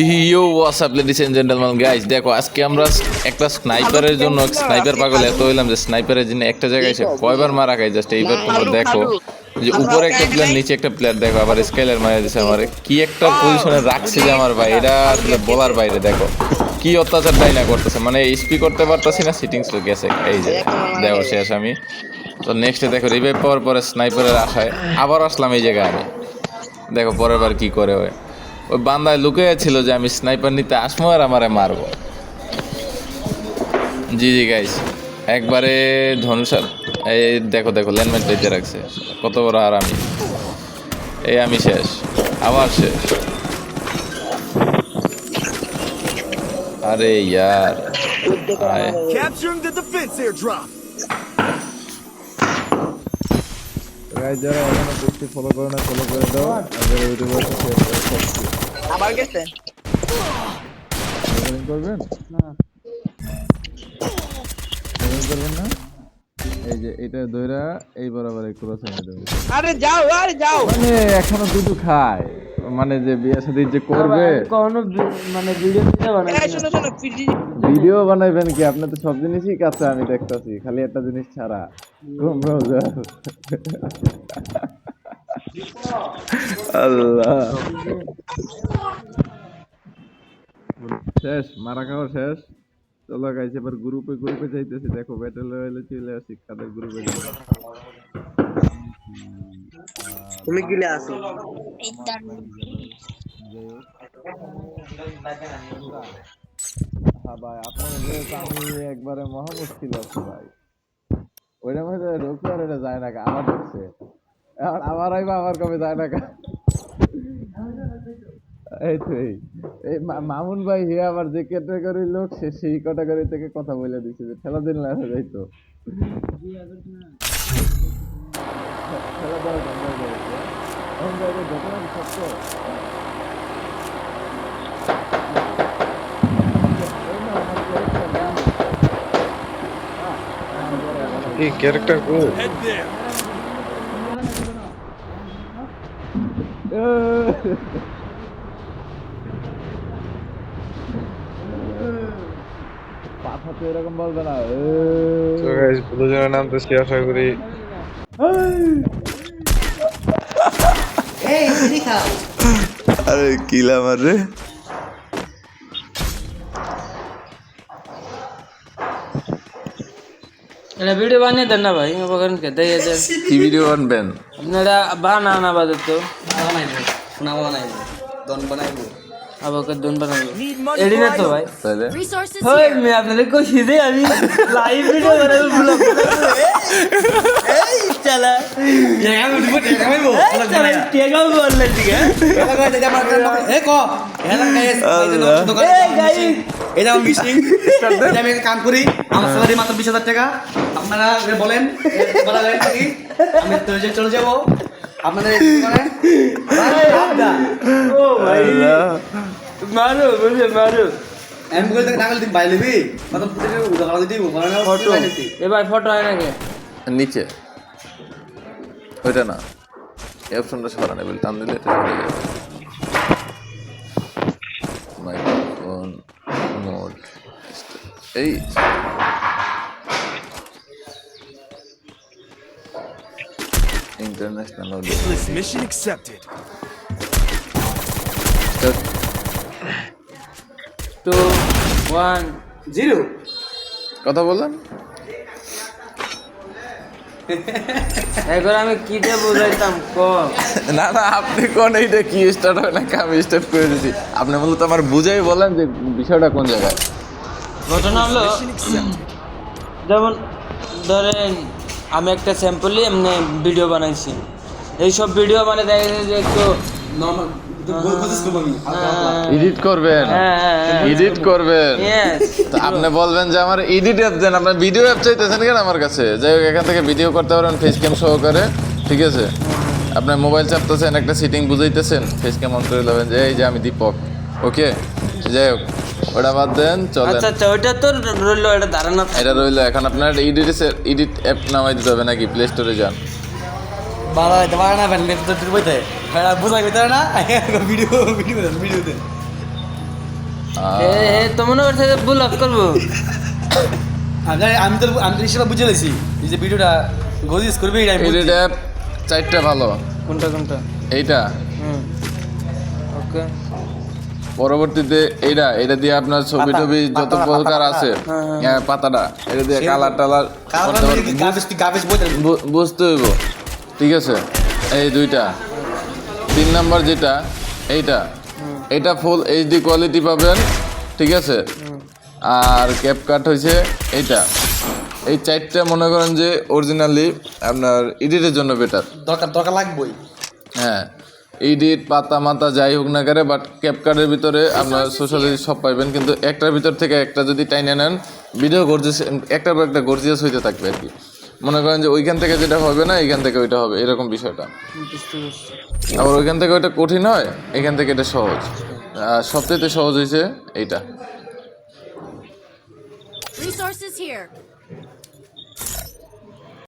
Yo WhatsApp ladies and gentleman guys দেখো আজকে আমরা একটা স্নাইপারের জন্য স্নাইপার পাগল এত হইলাম যে স্নাইপারের জন্য একটা জায়গায় এসে কয়বার মারা খাই জাস্ট এইবার তোমরা দেখো। যে উপরে একটা প্লেয়ার নিচে একটা প্লেয়ার দেখো আবার স্কেলের মারা দিছে আমার। কি একটা পজিশনে রাখছে যে আমার ভাই এটা আসলে বলার বাইরে দেখো। কি অত্যাচার ডাই না করতেছে? মানে স্পি করতে পারতাছি না সিটিংস তো গেছে। এই যে দেখো শেষ আমি। তো নেক্সটে দেখো রিভাইভ পাওয়ার পরে স্নাইপারের আশায় আবার আসলাম এই জায়গায় আমি। দেখো পরের বার কি করে ওই ওই বান্দায় লুকিয়ে ছিল যে আমি স্নাইপার নিতে আসব আর আমারে মারবো। জি জি গাইস একবারে ধনুষার এই দেখো দেখো ল্যান্ডমাইন পেতে রাখছে। কত বড় আর আমি? এই আমি শেষ, আবার শেষ। আরে, ইয়ার। Capturing the defense airdrop. Guys যারা এখনও পেজটি ফলো করে না ফলো করে দাও। আর যারা ইউটিউবে আছে শেয়ার করে সাবস্ক্রাইব আবার গেছে? করবেন? না। করবেন না? এই যে এটা দইরা এই বরাবর দেবে আরে যাও আরে যাও! মানে এখনও দুধু খায়। মানে যে বিয়ে শাদী যে করবে। মানে ভিডিও পিজি ভিডিও বানাইবেন কি? আপনি তো সব জিনিসই কাছে আমি দেখতাছি। খালি একটা জিনিস ছাড়া। আল্লাহ শেষ মারা খাওয়া শেষ। চলো গাইছে এবার গ্রুপে গ্রুপে যাইতেছি। দেখো ব্যাটেল রয়্যালে চলে আসি কাদের গ্রুপে তুমি গিলে আসো? হ্যাঁ ভাই আপনার আমি একবারে মহা মুশকিল আছে ভাই। ওইটা মধ্যে ঢুকছে আর এটা যায় না কা, আমার ঢুকছে এখন আমার আইবা আমার কবে যায় না। এই তো এই মামুন ভাই হে আবার যে ক্যাটাগরির লোক সে সেই ক্যাটাগরি থেকে কথা বলে দিচ্ছে যে ঠেলা দিন না যাইতো ঠেলা দেওয়া বন্ধ হয়ে গেছে এখন যাই ডকুমেন্ট সত্য এই ক্যারেক্টার গুড Head there. পাথা তো এরকম বলবে না। তো গাইস দুজনের নাম তো সে আশা করি। আরে কিলাম রে। এটা ভিডিও বানিয়ে দেন না ভাই ওখানে কে দিয়ে দেন কি ভিডিও বানবেন আপনারা দুন এডি না তো item. ভাই তাহলে Resources হয় আমি আপনাদের কইছি যে আমি লাইভ ভিডিও বানাবো ব্লগ এই চালা এই চালা টেগাও বললে ঠিক আছে এই গাইস এটা আমি মিশিং এটা আমি কাম করি আমার স্যালারি মাত্র বিশ হাজার টাকা আপনারা বলেন বলা যায় নাকি? আমি তো যে চলে যাব। আপনাদের ও ভাই। মারো বুঝে মারো। আমি বলে থেকে নাগাল দিন বাইরে লিবি মাত্র প্রতিদিন উদাহরণ উদাহরণ ফটো। এ ভাই ফটো হয় নাকি? নিচে। ওইটা না। এই অপশনটা সরা নেবেন টান দিলে এটা চলে যাবে। মাইক্রোফোন মোড এই international audio This mission accepted. Two one zero কথা বললেন এখন আমি কি দিয়ে বুঝাইতাম ক? না না আপনি কোন এইটা কি স্টার্ট হয় না আমি স্টার্ট করে দিছি। আপনি মূলত আমার বুঝাই বলেন যে বিষয়টা কোন জায়গায়। ঘটনা হলো যেমন ধরেন আমি একটা স্যাম্পলি এমনি ভিডিও বানাইছি। এইসব ভিডিও মানে দেখা যায় যে একটু এডিট করবেন। হ্যাঁ, হ্যাঁ, হ্যাঁ। এডিট করবেন। তো আপনি বলবেন যে আমার এডিট অ্যাপ দেন আপনার ভিডিও অ্যাপ চাইতেছেন কেন আমার কাছে? যাই হোক এখান থেকে ভিডিও করতে পারেন ফেস ক্যাম সহকারে ঠিক আছে? আপনার মোবাইল চাপতেছেন একটা সিটিং বুঝাইতেছেন ফেস ক্যাম অন করে নেবেন যে এই যে আমি দীপক। ওকে যাই হোক। ওটা বাদ দেন চলেন। আচ্ছা আচ্ছা ওইটা তো রইল এটা ধারণা এটা রইল এখন আপনার এডিট এডিট অ্যাপ নামাই দিতে হবে নাকি? প্লে স্টোরে যান। বাবা এটা পারে না ব্যান্ড তো তুই বইতে। বুঝাই কইতে না? ভিডিও ভিডিও ভিডিওতে এ এ তো মনে করছে যে ব্লক করব। আমি তো আমি তো সেটা বুঝে লেছি এই যে ভিডিওটা গজিস করবে বুঝছি। এডিট অ্যাপ চারটা ভালো। কোনটা কোনটা? এইটা? হুম। ওকে পরবর্তীতে এইটা এটা দিয়ে আপনার ছবি টবি যত প্রকার আছে হ্যাঁ, হ্যাঁ। হ্যাঁ। পাতাটা এটা দিয়ে কালার টালার বুঝতে হইব। ঠিক আছে? এই দুইটা। তিন নাম্বার যেটা এইটা। এটা ফুল এইচডি কোয়ালিটি পাবেন ঠিক আছে? আর ক্যাপ কাট হয়েছে এইটা। এই চারটা মনে করেন যে অরিজিনালি আপনার এডিটের জন্য বেটার দরকার দরকার লাগবেই। হ্যাঁ। এডিট পাতা মাতা যাই হোক না করে বাট ক্যাপকার্ডের ভিতরে আপনার সোশ্যাল সব পাইবেন কিন্তু একটার ভিতর থেকে একটা যদি টাইনে নেন ভিডিও গর্জিয়াস একটার পর একটা গর্জিয়াস হইতে থাকবে আর কি। মনে করেন যে ওইখান থেকে যেটা হবে না এইখান থেকে ওইটা হবে এরকম বিষয়টা। আবার ওইখান থেকে ওইটা কঠিন হয় এখান থেকে এটা সহজ। আর সবচেয়ে সহজ হয়েছে এইটা। Resources here.